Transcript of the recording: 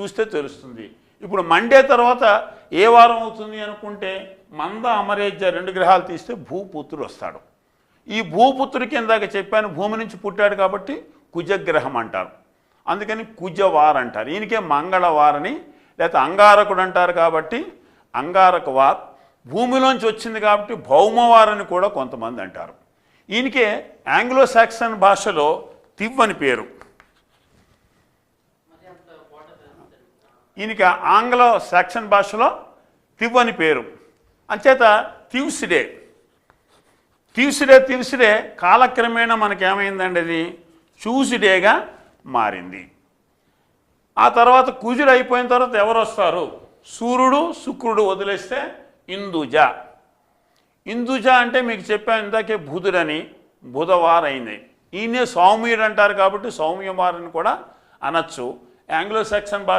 చూస్తే తెలుస్తుంది. ఇప్పుడు మండే తర్వాత ఏ వారం అవుతుంది అనుకుంటే మంద అమరేజ్య రెండు గ్రహాలు తీస్తే భూపుత్రుడు వస్తాడు. ఈ భూపుత్రుడికి ఇందాక చెప్పాను భూమి నుంచి పుట్టాడు కాబట్టి కుజగ్రహం అంటారు. అందుకని కుజవార్ అంటారు. ఈయనకే మంగళవారని లేకపోతే అంగారకుడు అంటారు కాబట్టి అంగారక వార్. భూమిలోంచి వచ్చింది కాబట్టి భౌమవారని కూడా కొంతమంది అంటారు. ఈయనకే ఆంగ్లో సాక్సన్ భాషలో తివ్ అని పేరు. ఈయనకి ఆంగ్ల శాక్షన్ భాషలో తివ్ అని పేరు. అంచేత ట్యూస్డే ట్యూస్డే ట్యూస్డే కాలక్రమేణా మనకేమైందండి అది? చూసిడేగా మారింది. ఆ తర్వాత కుజుడు అయిపోయిన తర్వాత ఎవరు వస్తారు సూర్యుడు శుక్రుడు వదిలేస్తే ఇందుజ. ఇందుజ అంటే మీకు చెప్పాను ఇందాకే బుధుడని బుధవారైంది. ఈయనే సౌమ్యుడు అంటారు కాబట్టి సౌమ్యవారని కూడా అనొచ్చు. ఆంగ్లో సెక్షన్ భాష